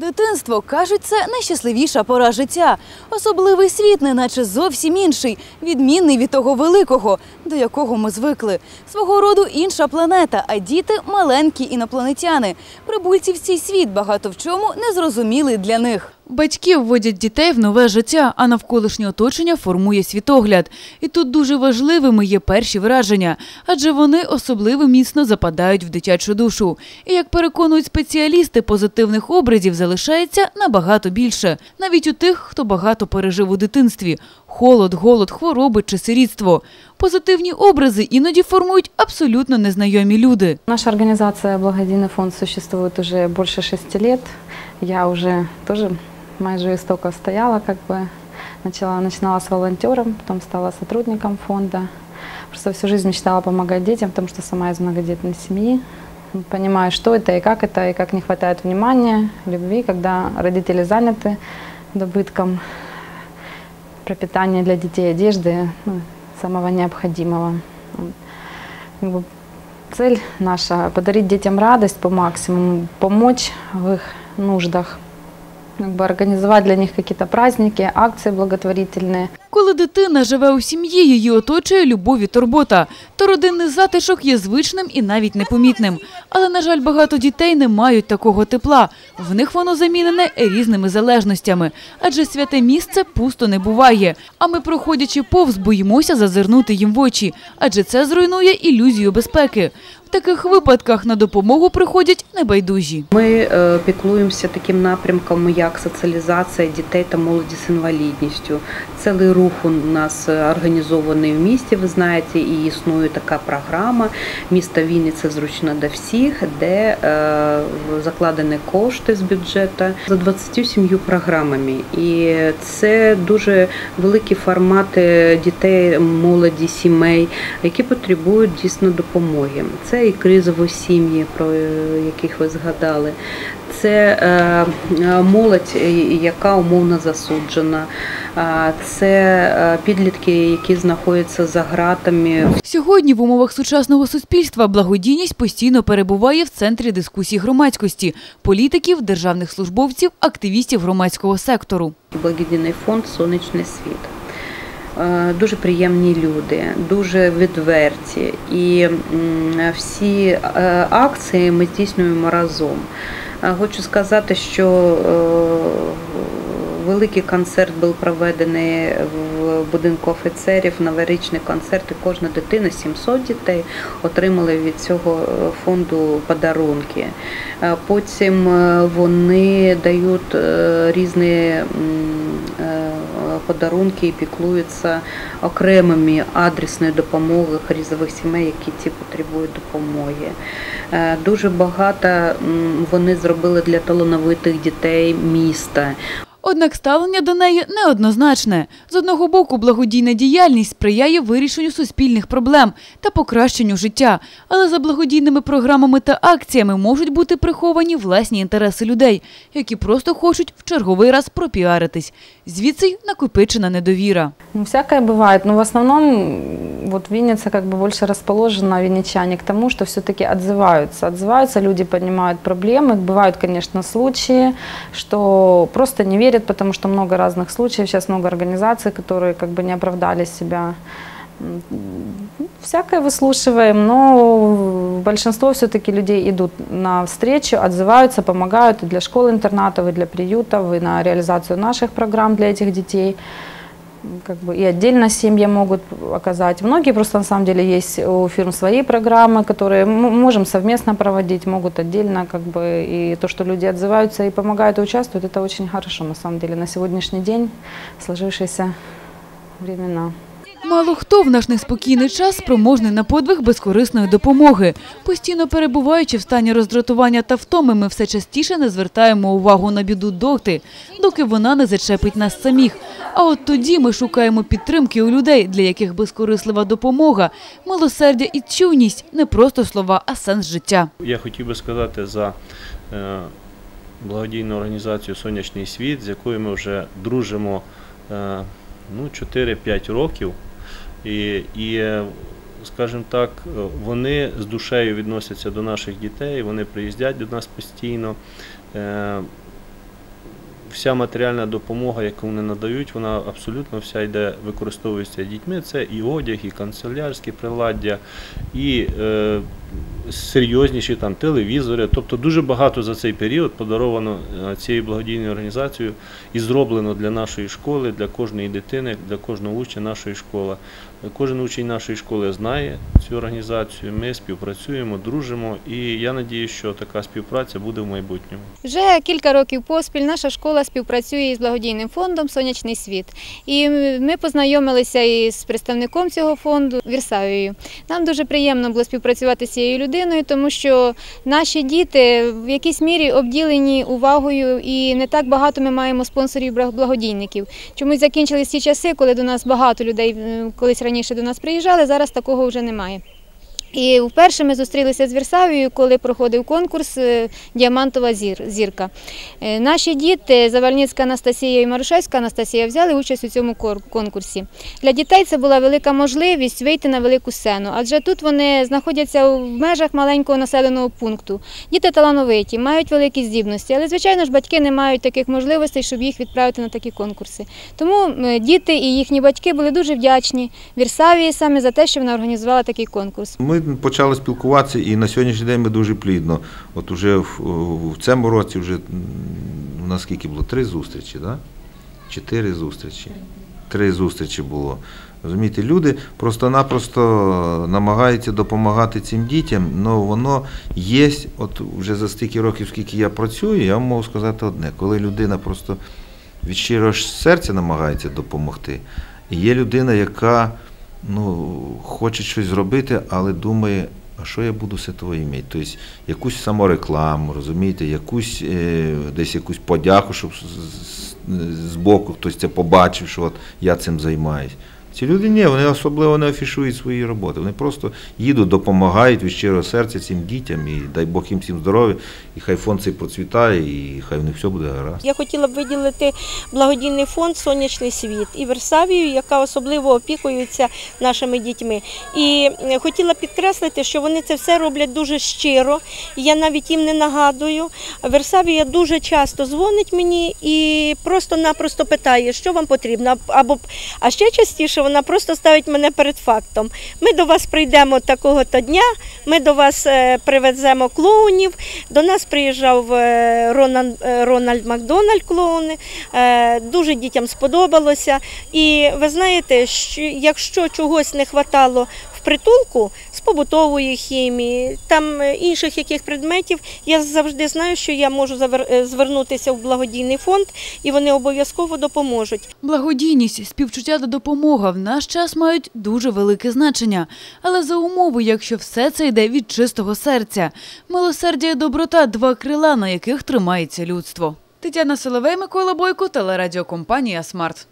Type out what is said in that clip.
Дитинство, кажуть, це найщасливіша пора життя. Особливий світ, неначе зовсім інший, відмінний від того великого, до якого ми звикли. Свого роду інша планета, а діти маленькі інопланетяни. Прибульці в цей світ багато в чому незрозумілий для них. Батьки вводять дітей в нове життя, а навколишнє оточення формує світогляд. І тут дуже важливими є перші враження, адже вони особливо міцно западають в дитячу душу. І як переконують спеціалісти, позитивних образів залишається набагато більше, навіть у тих, хто багато пережив у дитинстві холод, голод, хвороби чи сирітство. Позитивні образи іноді формують абсолютно незнайомі люди. Наша организация «Благодійный фонд» существует уже больше шести лет. Я уже тоже майже истока стояла, как бы начала, начинала с волонтером, потом стала сотрудником фонда. Просто всю жизнь мечтала помогать детям, потому что сама из многодетной семьи. Понимаю, что это и как это, и как не хватает внимания, любви, когда родители заняты добытком пропитания для детей, одежды, ну, самого необходимого. Цель наша – подарить детям радость по максимуму, помочь в их нуждах, как бы организовать для них какие-то праздники, акции благотворительные. Коли дитина живе у сім'ї, її оточує любов і турбота, то родинний затишок є звичним і навіть непомітним. Але, на жаль, багато дітей не мають такого тепла. В них воно замінене різними залежностями, адже святе місце пусто не буває. А ми, проходячи повз, боїмося зазирнути їм в очі, адже це зруйнує ілюзію безпеки. Таких випадках на допомогу приходять небайдужі. Ми е, піклуємося таким напрямком, як соціалізація дітей та молоді з інвалідністю. Цілий рух у нас організований в місті. Ви знаєте, і існує така програма міста Вінниця зручно до всіх, де е, закладені кошти з бюджету за 27 програмами. І це дуже великі формати дітей, молоді, сімей, які потребують дійсно допомоги. Це і кризові сім'ї, про яких ви згадали. Це е, е, молодь, е, яка умовно засуджена. Це підлітки, які знаходяться за ґратами. Сьогодні в умовах сучасного суспільства благодійність постійно перебуває в центрі дискусій громадськості, політиків, державних службовців, активістів громадського сектору. Благодійний фонд Сонячний світ. Е, Дуже приємні люди, дуже відверті. І всі е, акції ми здійснюємо разом. Е, Хочу сказати, що великий концерт був проведений в будинку офіцерів, новорічний концерт, і кожна дитина, 700 дітей, отримали від цього фонду подарунки. Потім вони дають різні подарунки і піклуються окремими адресної допомоги кризових сімей, які ті потребують допомоги. Е, Дуже багато вони зробили для талановитих дітей міста. Однак ставлення до неї неоднозначне. З одного боку, благодійна діяльність сприяє вирішенню суспільних проблем та покращенню життя. Але за благодійними програмами та акціями можуть бути приховані власні інтереси людей, які просто хочуть в черговий раз пропіаритись. Звідси й накопичена недовіра. Ну, всякое бывает, но в основном м, вот Винница как бы больше расположена, винничане, к тому, что все-таки отзываются. Отзываются, люди понимают проблемы. Бывают, конечно, случаи, что просто не верят, потому что много разных случаев. Сейчас много организаций, которые как бы не оправдали себя. Всякое выслушиваем, но большинство все-таки людей идут на встречу, отзываются, помогают и для школ-интернатов, и для приютов, и на реализацию наших программ для этих детей как бы и отдельно семьи могут оказать. Многие просто на самом деле есть у фирм свои программы, которые мы можем совместно проводить, могут отдельно как бы и то, что люди отзываются и помогают и участвуют, это очень хорошо на самом деле на сегодняшний день сложившиеся времена. Мало хто в наш неспокійний час спроможний на подвиг безкорисної допомоги. Постійно перебуваючи в стані роздратування та втоми, ми все частіше не звертаємо увагу на біду доти, доки вона не зачепить нас самих. А от тоді ми шукаємо підтримки у людей, для яких безкорислива допомога, милосердя і чуйність не просто слова, а сенс життя. Я хотів би сказати за е, благодійну організацію Сонячний світ, з якою ми вже дружимо е, ну, 4-5 років. І, і е, скажімо так, вони з душею відносяться до наших дітей, вони приїздять до нас постійно. Е, вся матеріальна допомога, яку вони надають, вона абсолютно вся йде, використовується дітьми. Це і одяг, і канцелярські приладдя, і е, серйозніші там телевізори. Тобто дуже багато за цей період подаровано е, цією благодійною організацією і зроблено для нашої школи, для кожної дитини, для кожного учня нашої школи. Кожен учень нашої школи знає цю організацію. Ми співпрацюємо, дружимо, і я надію, що така співпраця буде в майбутньому. Вже кілька років поспіль наша школа співпрацює із благодійним фондом Сонячний світ. І ми познайомилися із представником цього фонду Вірсавією. Нам дуже приємно було співпрацювати з цією людиною, тому що наші діти в якійсь мірі обділені увагою, і не так багато ми маємо спонсорів благодійників. Чомусь закінчились ті часи, коли до нас багато людей колись раніше до нас приїжджали. Зараз такого вже немає. І вперше ми зустрілися з Вірсавією, коли проходив конкурс е, Діамантова зірка. Е, Наші діти Завальницька Анастасія і Марушевська Анастасія взяли участь у цьому конкурсі. Для дітей це була велика можливість вийти на велику сцену, адже тут вони знаходяться в межах маленького населеного пункту. Діти талановиті, мають великі здібності, але звичайно ж батьки не мають таких можливостей, щоб їх відправити на такі конкурси. Тому діти і їхні батьки були дуже вдячні Вірсавії саме за те, що вона організувала такий конкурс. Ми почали спілкуватися і на сьогоднішній день ми дуже плідно. От уже в, в цьому році вже у нас скільки було? Три зустрічі, да? Чотири зустрічі. Три зустрічі було. Розумієте, люди просто-напросто намагаються допомагати цим дітям, але воно є, от вже за стільки років, скільки я працюю, я можу сказати одне, коли людина просто від щирого серця намагається допомогти, і є людина, яка ну, хоче щось зробити, але думає, а що я буду з цього мати? Тобто якусь саморекламу, розумієте, якусь, е, десь якусь подяку, щоб з боку хтось це побачив, що от я цим займаюсь. Ці люди ні, вони особливо не афішують свої роботи. Вони просто їдуть, допомагають від щирого серця цим дітям, і дай Бог їм всім здоров'я, і хай фонд цей процвітає, і хай у них все буде гаразд. Я хотіла б виділити благодійний фонд Сонячний світ і Версавію, яка особливо опікується нашими дітьми. І е, хотіла підкреслити, що вони це все роблять дуже щиро. Я навіть їм не нагадую. Версавія дуже часто дзвонить мені і просто-напросто питає, що вам потрібно. Або а ще частіше вона просто ставить мене перед фактом. Ми до вас прийдемо такого-то дня, ми до вас е, привеземо клоунів. До нас приїжджав е, Рональд, е, Рональд Макдональд клоуни. Е, Дуже дітям сподобалося. І ви знаєте, що якщо чогось не вистачало притулку з побутової хімії, там е, інших яких предметів, я завжди знаю, що я можу е, звернутися в благодійний фонд, і вони обов'язково допоможуть. Благодійність, співчуття та допомога в наш час мають дуже велике значення, але за умови, якщо все це йде від чистого серця. Милосердя і доброта – два крила, на яких тримається людство. Тетяна Соловей, Микола Бойко, телерадіокомпанія «Смарт».